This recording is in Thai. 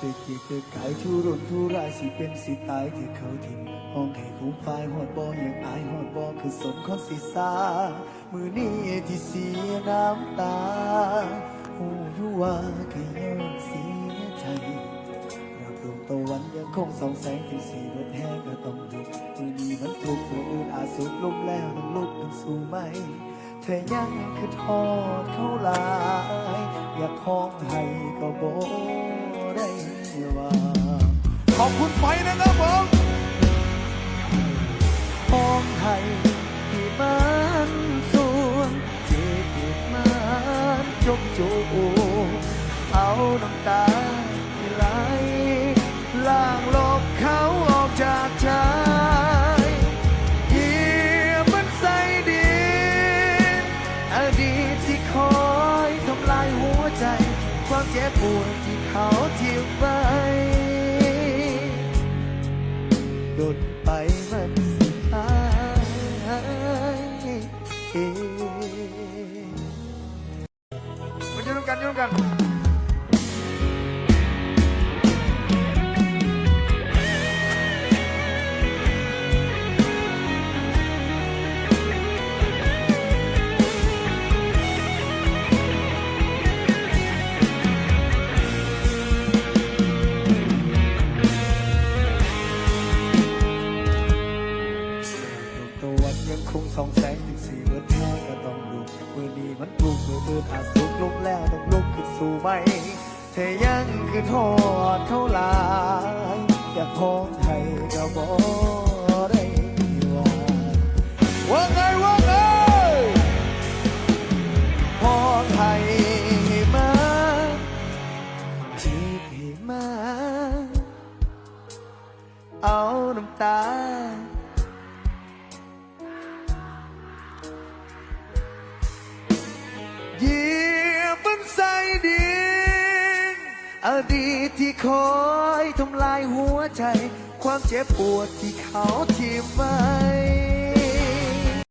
ตึกเกียกตึกกายทุรนทุรายสิเป็นสิตายที่เขาทิมห้องให้ฟูมฝ่ายหอดบ่ยังอายหอดบ่คือสนคนสิสามือนี้ที่เสียน้ำตาหูอยู่ว่าแค่ย้อนเสียใจรับดวงตะวันยังคงส่องแสงถึงสีเบิดแห้งก็ต้องลุกมือนี้มันทุกข์มืออื่นอาจสุดลมแล้วต้องลุกขึ้นสู่ไหมเธอยังคือทอดเขาลาย อยากห้องให้ก็บ่ได้ว่าข อบคุณไฟนะครับผมห้องให้ที่มันสูงเจ็บมันจมจูเอาน้ำตาที่ไหลล้างลบเขาออกจากใจเหยียบมันใส่ดินอดีตที่คอยทำลายหัวใจความเจ็บปวดที่เขาทิ้งไว้ ไปมันสิหายเองมายืนกันยืนกัน วันยังสองแสงถึงสีเบิดแห้ก็ต้องลุกมือนี้มันปลุกมืออื่นอาจสุกลุกแล้วต้องลุกขึ้นสู่ไหมเธอยังคือทอดเท่าลายอยากห้องให้ก็บ่ได้ว่าว่าไงว่าไงห้องให้มาจีบให้มา เอาน้ำตา อดีตที่คอยทำลายหัวใจ ความเจ็บปวดที่เขาทิ้มไว้